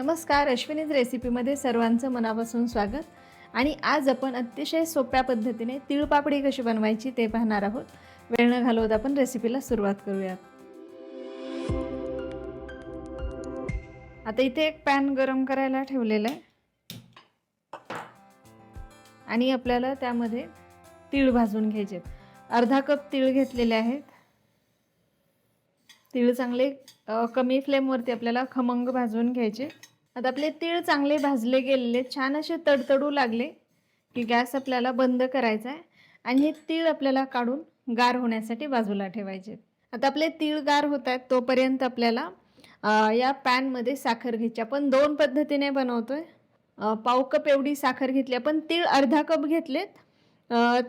नमस्कार अश्विनीज रेसिपीमध्ये सर्वांचं मनापासून स्वागत. आणि आज आपण अतिशय सोप्या पद्धतीने तिळपापडी कशी बनवायची ते पाहणार आहोत. वेळ न घालवत आपण रेसिपीला सुरुवात करूयात. आता इथे एक पॅन गरम करायला ठेवलेला आहे. आणि आपल्याला त्यामध्ये तीळ भाजून घ्यायचे आहेत. अर्धा कप तीळ घेतलेले आहेत. तीळ चांगले कमी फ्लेमवरती आपल्याला खमंग भाजून घ्यायचे आता आपले तीळ चांगले भाजले गेलेले छान असे तडतडू लागले की गॅस आपल्याला बंद करायचा आहे आणि हे तीळ आपल्याला काढून गार होण्यासाठी बाजूला ठेवायचे. आता आपले तीळ गार होत आहेत तोपर्यंत आपल्याला या पॅनमध्ये साखर घ्यायची. आपण दोन पद्धतीने बनवतोय. पाव कप एवढी साखर घेतली. आपण तीळ अर्धा कप घेतलेत.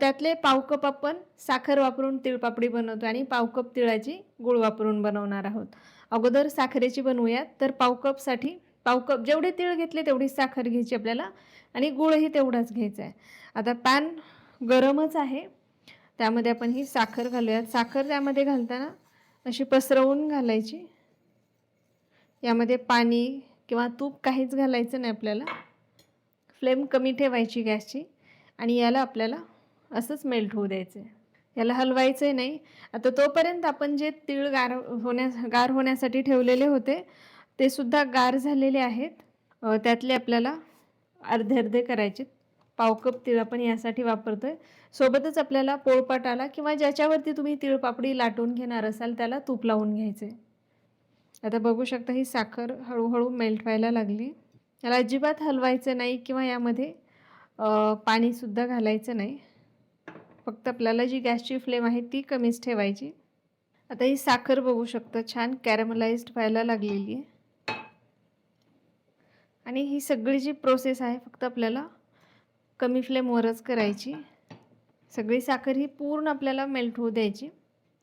त्यातले पाव कप आपण साखर वापरून तिळपापडी बनवतो आणि पाव कप तिळाची गुळ वापरून बनवणार आहोत. अगोदर साखरेची बनवूयात. तर पाव कपसाठी पाव कप जेवढे तीळ घेतले तेवढी साखर घ्यायची आपल्याला आणि गुळही तेवढाच घ्यायचा आहे. आता पॅन गरमच आहे. त्यामध्ये आपण ही साखर घालूयात. साखर त्यामध्ये घालताना अशी पसरवून घालायची. यामध्ये पाणी किंवा तूप काहीच घालायचं नाही आपल्याला. फ्लेम कमी ठेवायची गॅसची आणि याला आपल्याला असंच मेल्ट होऊ द्यायचं आहे. याला हलवायचं नाही. आता तोपर्यंत आपण जे तीळ गार होण्या गार होण्यासाठी ठेवलेले होते ते सुद्धा गार झालेले आहेत. त्यातले आपल्याला अर्धे अर्धे करायचे पाव कप तीळ आपण यासाठी आहे सोबतच आपल्याला पोळपाटाला किंवा ज्याच्यावरती तुम्ही तिळपापडी लाटून घेणार असाल त्याला तूप लावून घ्यायचे. आता बघू शकता ही साखर हळूहळू मेल्ट व्हायला लागली. याला अजिबात हलवायचं नाही किंवा यामध्ये पाणीसुद्धा घालायचं नाही. फक्त आपल्याला जी गॅसची फ्लेम आहे ती कमीच ठेवायची. आता ही साखर बघू शकता छान कॅरमलाइज्ड व्हायला लागलेली आहे. आणि ही सगळी जी प्रोसेस आहे फक्त आपल्याला कमी फ्लेमवरच करायची. सगळी साखर ही पूर्ण आपल्याला मेल्ट होऊ द्यायची.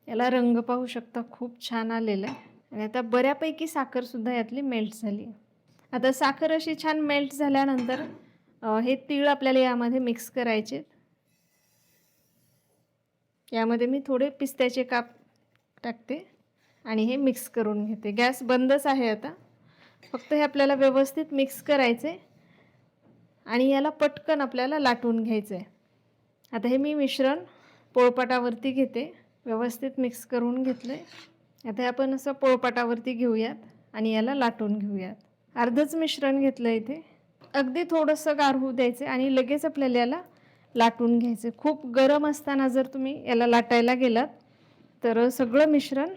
याला रंग पाहू शकता खूप छान आलेला आहे. आणि आता बऱ्यापैकी साखरसुद्धा यातली मेल्ट झाली आता साखर अशी छान मेल्ट झाल्यानंतर हे तीळ आपल्याला यामध्ये मिक्स करायचे. यामध्ये मी थोडे पिस्त्याचे काप टाकते आणि हे मिक्स करून घेते. गॅस बंदच आहे आता. फक्त हे आपल्याला व्यवस्थित मिक्स करायचे आणि याला पटकन आपल्याला लाटून घ्यायचं आहे आता हे मी मिश्रण पोळपाटावरती घेते. व्यवस्थित मिक्स करून घेतलं आहे आता हे आपण असं पोळपाटावरती घेऊयात आणि याला लाटून घेऊयात. अर्धच मिश्रण घेतलं इथे. अगदी थोडंसं गार होऊ द्यायचं आणि लगेच आपल्याला याला लाटून घ्यायचं खूप गरम असताना जर तुम्ही याला लाटायला गेलात तर सगळं मिश्रण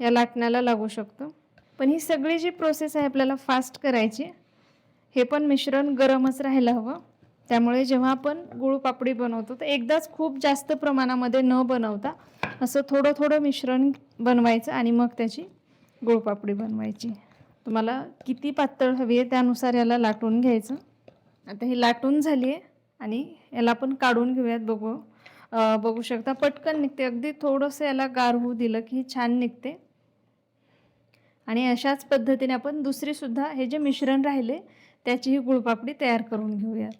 या लाटण्याला लागू शकतं. पण ही सगळी जी प्रोसेस आहे आपल्याला फास्ट करायची हे पण मिश्रण गरमच राहायला हवं. त्यामुळे जेव्हा आपण गुळपापडी बनवतो तर एकदाच खूप जास्त प्रमाणामध्ये न बनवता असं थोडं थोडं मिश्रण बनवायचं आणि मग त्याची गुळपापडी बनवायची. तुम्हाला किती पातळ हवी आहे त्यानुसार याला लाटून घ्यायचं. आता ही लाटून झाली आहे आणि याला आपण काढून घेऊयात बघू. बघू शकता पटकन निघते. अगदी थोडंसं याला गार होऊ दिलं की ही छान निघते. आणि अशाच पद्धतीने आपण दुसरीसुद्धा हे जे मिश्रण राहिले त्याचीही गुळपापडी तयार करून घेऊयात.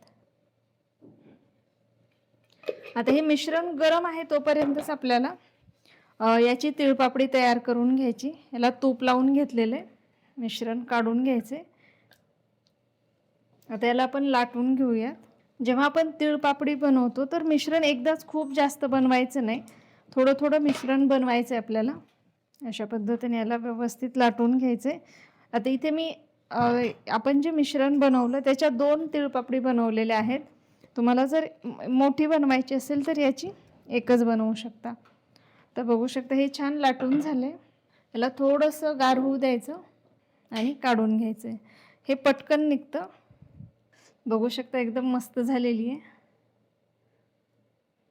आता हे मिश्रण गरम आहे तोपर्यंतच आपल्याला याची तिळपापडी तयार करून घ्यायची. याला तूप लावून घेतलेले मिश्रण काढून घ्यायचे. आता याला आपण लाटून घेऊयात. जेव्हा आपण तिळपापडी बनवतो तर मिश्रण एकदाच खूप जास्त बनवायचं नाही. थोडं थोडं मिश्रण बनवायचं आहे आपल्याला. अशा पद्धतीने याला व्यवस्थित लाटून घ्यायचं. आता इथे मी आपण जे मिश्रण बनवलं त्याच्या दोन तिळपापडी बनवलेल्या आहेत. तुम्हाला जर मोठी बनवायची असेल तर याची एकच बनवू शकता. तर बघू शकता हे छान लाटून झालं. आहे याला थोडंसं गार होऊ द्यायचं आणि काढून घ्यायचं. हे पटकन निघतं. बघू शकता एकदम मस्त झालेली आहे.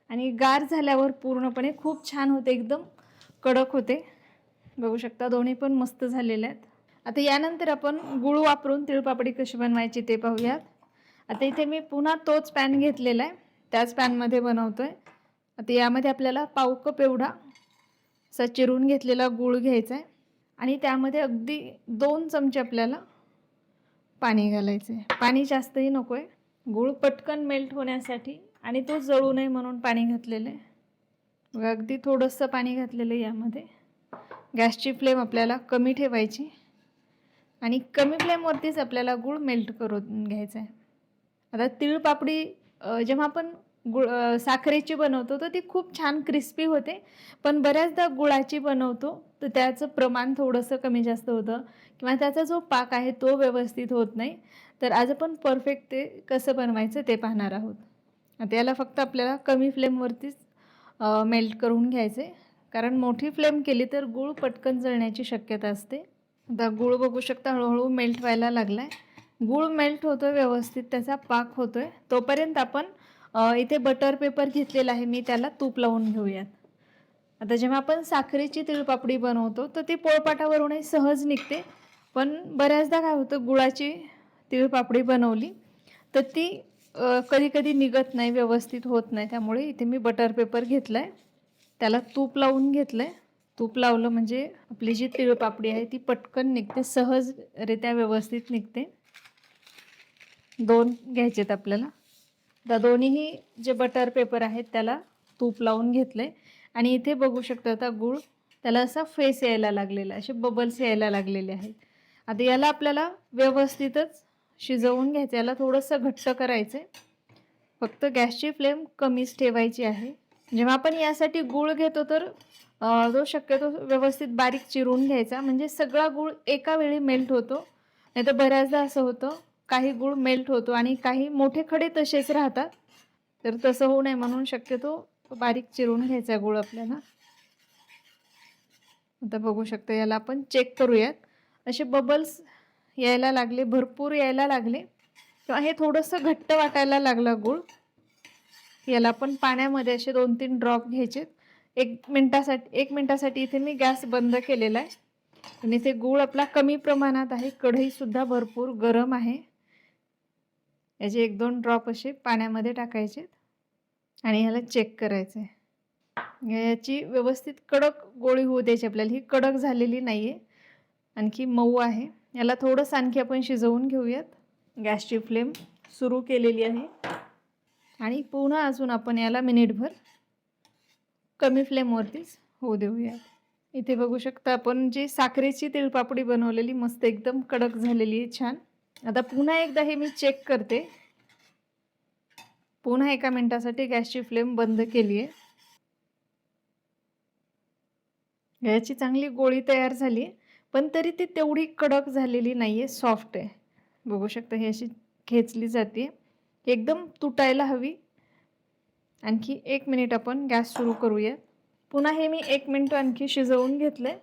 आणि गार झाल्यावर पूर्णपणे खूप छान होते एकदम कडक होते. बघू शकता दोन्ही पण मस्त झालेले आहेत. आता यानंतर आपण गुळ वापरून तिळपापडी कशी बनवायची ते पाहूयात. आता इथे मी पुन्हा तोच पॅन घेतलेला आहे. त्याच पॅनमध्ये बनवतो आहे आता यामध्ये आपल्याला पाव कप एवढा असा चिरून घेतलेला गूळ घ्यायचा आहे आणि त्यामध्ये अगदी दोन चमचे आपल्याला पाणी घालायचं आहे पाणी जास्तही नको आहे गूळ पटकन मेल्ट होण्यासाठी आणि तो जळू नये म्हणून पाणी घातलेलं आहे बघा अगदी थोडंसं पाणी घातलेलं आहे यामध्ये. गॅसची फ्लेम आपल्याला कमी ठेवायची आणि कमी फ्लेमवरतीच आपल्याला गूळ मेल्ट करून घ्यायचा आहे. आता तिळपापडी जेव्हा आपण गुळ साखरेची बनवतो तर ती खूप छान क्रिस्पी होते. पण बऱ्याचदा गुळाची बनवतो तर त्याचं प्रमाण थोडंसं कमी जास्त होतं किंवा त्याचा जो पाक आहे तो व्यवस्थित होत नाही. तर आज आपण परफेक्ट ते कसं बनवायचं ते पाहणार आहोत. आता याला फक्त आपल्याला कमी फ्लेमवरतीच मेल्ट करून घ्यायचे कारण मोठी फ्लेम केली तर गूळ पटकन जळण्याची शक्यता असते. आता गूळ बघू शकता हळूहळू मेल्ट व्हायला लागला आहे गूळ मेल्ट होतोय व्यवस्थित त्याचा पाक होतोय. तोपर्यंत आपण इथे बटर पेपर घेतलेला आहे मी त्याला तूप लावून घेऊयात. आता जेव्हा आपण साखरेची तिळपापडी बनवतो तर ती पोळपाटावरूनही सहज निघते. पण बऱ्याचदा काय होतं गुळाची तिळपापडी बनवली तर ती कधी कधी निघत नाही व्यवस्थित होत नाही. त्यामुळे इथे मी बटर पेपर घेतला आहे त्याला तूप लावून घेतलं आहे तूप लावलं म्हणजे आपली जी तिळपापडी आहे ती पटकन निघते सहजरित्या व्यवस्थित निघते. दोन घ्यायचेत आपल्याला. तर दोन्हीही जे बटर पेपर आहेत त्याला तूप लावून घेतलं आहे आणि इथे बघू शकता आता गूळ त्याला असा फेस यायला लागलेला आहे, असे बबल्स यायला लागलेले आहेत. आता याला आपल्याला व्यवस्थितच शिजवून घ्यायचं याला थोडंसं घट्ट करायचं आहे फक्त गॅसची फ्लेम कमीच ठेवायची आहे. जेव्हा आपण यासाठी गूळ घेतो तर जो शक्यतो व्यवस्थित बारीक चिरून घ्यायचा. म्हणजे सगळा गूळ एका वेळी मेल्ट होतो. नाही तर बऱ्याचदा असं होतं काही गूळ मेल्ट होतो आणि काही मोठे खडे तसेच राहतात. तर तसं होऊ नये म्हणून शक्यतो बारीक चिरून घ्यायचा गूळ आपल्याला. आता बघू शकतो याला आपण चेक करूयात. असे बबल्स यायला लागले भरपूर यायला लागले. किंवा हे थोडंसं घट्ट वाटायला लागलं गूळ. याला पण पाण्यामध्ये असे दोन तीन ड्रॉप घ्यायचे. एक मिनटासाठी एक मिनटासाठी इथे मी गॅस बंद केलेला आहे. आणि इथे गूळ आपला कमी प्रमाणात आहे. कढईसुद्धा भरपूर गरम आहे. याचे एक दोन ड्रॉप असे पाण्यामध्ये टाकायचे. आणि ह्याला चेक करायचं आहे याची व्यवस्थित कडक गोळी होऊ द्यायची आपल्याला. ही कडक झालेली नाही आहे आणखी मऊ आहे. याला थोडंसं आणखी आपण शिजवून घेऊयात. गॅसची फ्लेम सुरू केलेली आहे. आणि पुन्हा अजून आपण याला मिनिटभर कमी फ्लेमवरतीच होऊ देऊया. इथे बघू शकता आपण जी साखरेची तिळपापडी बनवलेली मस्त एकदम कडक झालेली आहे छान. आता पुन्हा एकदा हे मी चेक करते. पुन्हा एका मिनटासाठी गॅसची फ्लेम बंद केली आहे. याची चांगली गोळी तयार झाली आहे पण तरी ती तेवढी कडक झालेली नाही आहे सॉफ्ट आहे. बघू शकता ही अशी खेचली जाते. एकदम तुटायला हवी. आणखी एक मिनिट आपण गॅस सुरू करूया. पुन्हा हे मी एक मिनिट आणखी शिजवून घेतलं आहे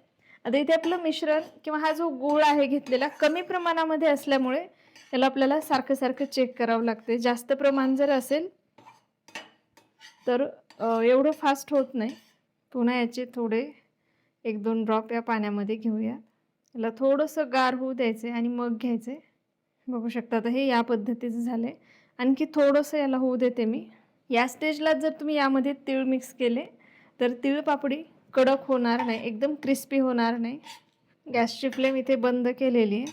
आता इथे आपलं मिश्रण किंवा हा जो गूळ आहे घेतलेला कमी प्रमाणामध्ये असल्यामुळे त्याला आपल्याला सारखं सारखं चेक करावं लागते जास्त प्रमाण जर असेल तर एवढं फास्ट होत नाही. पुन्हा याचे थोडे एक दोन ड्रॉप या पाण्यामध्ये घेऊया. याला थोडंसं गार होऊ द्यायचं आणि मग घ्यायचे बघू शकता आता हे या पद्धतीचं झालं आहे आणखी थोडंसं याला होऊ देते मी. या स्टेजला जर तुम्ही यामध्ये तीळ मिक्स केले तर तीळ पापडी कडक होणार नाही एकदम क्रिस्पी होणार नाही. गॅसची फ्लेम इथे बंद केलेली आहे.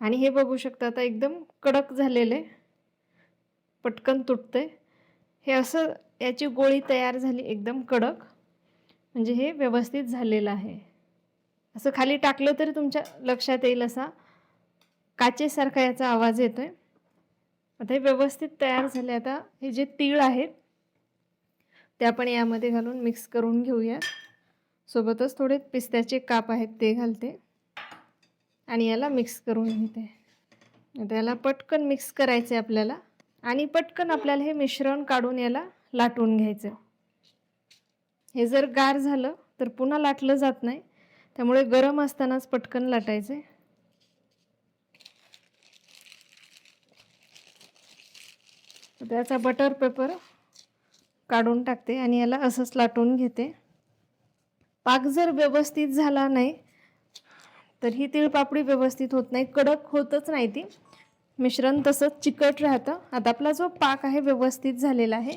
आणि हे बघू शकता आता एकदम कडक झालेले पटकन तुटते हे असं याची गोळी तयार झाली एकदम कडक. म्हणजे हे व्यवस्थित झालेलं आहे. असं खाली टाकलं तरी तुमच्या लक्षात येईल असा काचेसारखा याचा आवाज येतो आहे आता हे व्यवस्थित तयार झाले. आता हे जे तीळ आहेत ते आपण यामध्ये घालून मिक्स करून घेऊया. सोबतच थोडे पिस्त्याचे काप आहेत ते घालते. आणि याला मिक्स करून घेते. आता याला पटकन मिक्स करायचे आपल्याला. आणि पटकन आपल्याला हे मिश्रण काढून याला लाटून घ्यायचं. हे जर गार झालं तर पुन्हा लाटलं जात नाही. त्यामुळे गरम असतानाच पटकन लाटायचे. त्याचा बटर पेपर काढून टाकते आणि याला असंच लाटून घेते. पाक जर व्यवस्थित झाला नाही तर ही तिळपापडी व्यवस्थित होत नाही. कडक होतच नाही ती. मिश्रण तसंच चिकट राहतं. आता आपला जो पाक आहे व्यवस्थित झालेला आहे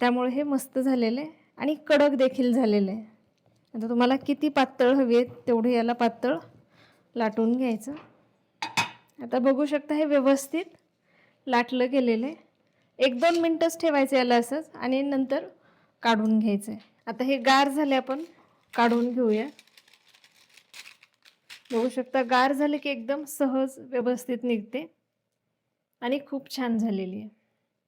त्यामुळे हे मस्त झालेलं आहे आणि कडक देखील झालेलं आहे. आता तुम्हाला किती पातळ हवी आहेत तेवढे याला पातळ लाटून घ्यायचं. आता बघू शकता हे व्यवस्थित लाटलं गेलेलं आहे. एक दोन मिनटंच ठेवायचं याला असंच आणि नंतर काढून घ्यायचं. आहे आता हे गार झाले आपण काढून घेऊया. बघू शकता गार झाले की एकदम सहज व्यवस्थित निघते आणि खूप छान झालेली आहे.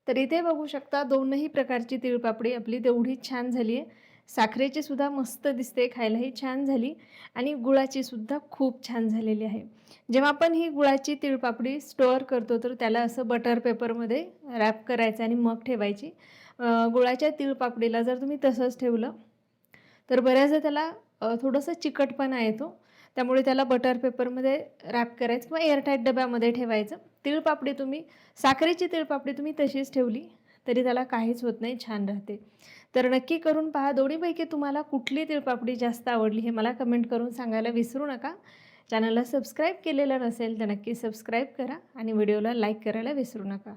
तर इथे बघू शकता दोनही प्रकारची तिळपापडी आपली तेवढी छान झाली आहे. साखरेची सुद्धा मस्त दिसते खायलाही छान झाली आणि गुळाची सुद्धा खूप छान झालेली आहे. जेव्हा आपण ही गुळाची तिळपापडी स्टोअर करतो तर त्याला असं बटर पेपरमध्ये रॅप करायचं आणि मग ठेवायची. गुळाच्या तिळपापडीला जर तुम्ही तसंच ठेवलं तर बऱ्याचदा त्याला थोडंसं चिकटपणा येतो. त्यामुळे त्याला बटर पेपरमध्ये रॅप करायचं किंवा एअरटाईट डब्यामध्ये ठेवायचं. तिळपापडी तुम्ही साखरेची तिळपापडी तुम्ही तशीच ठेवली. तरी त्याला काहीच होत नाही छान राहते. तर नक्की करून पहा दोन्हीपैकी तुम्हाला कुठली तिळपापडी जास्त आवडली हे मला कमेंट करून सांगायला विसरू नका. चॅनलला सबस्क्राईब केलेलं नसेल तर नक्की सबस्क्राईब करा आणि व्हिडिओला लाईक करायला विसरू नका.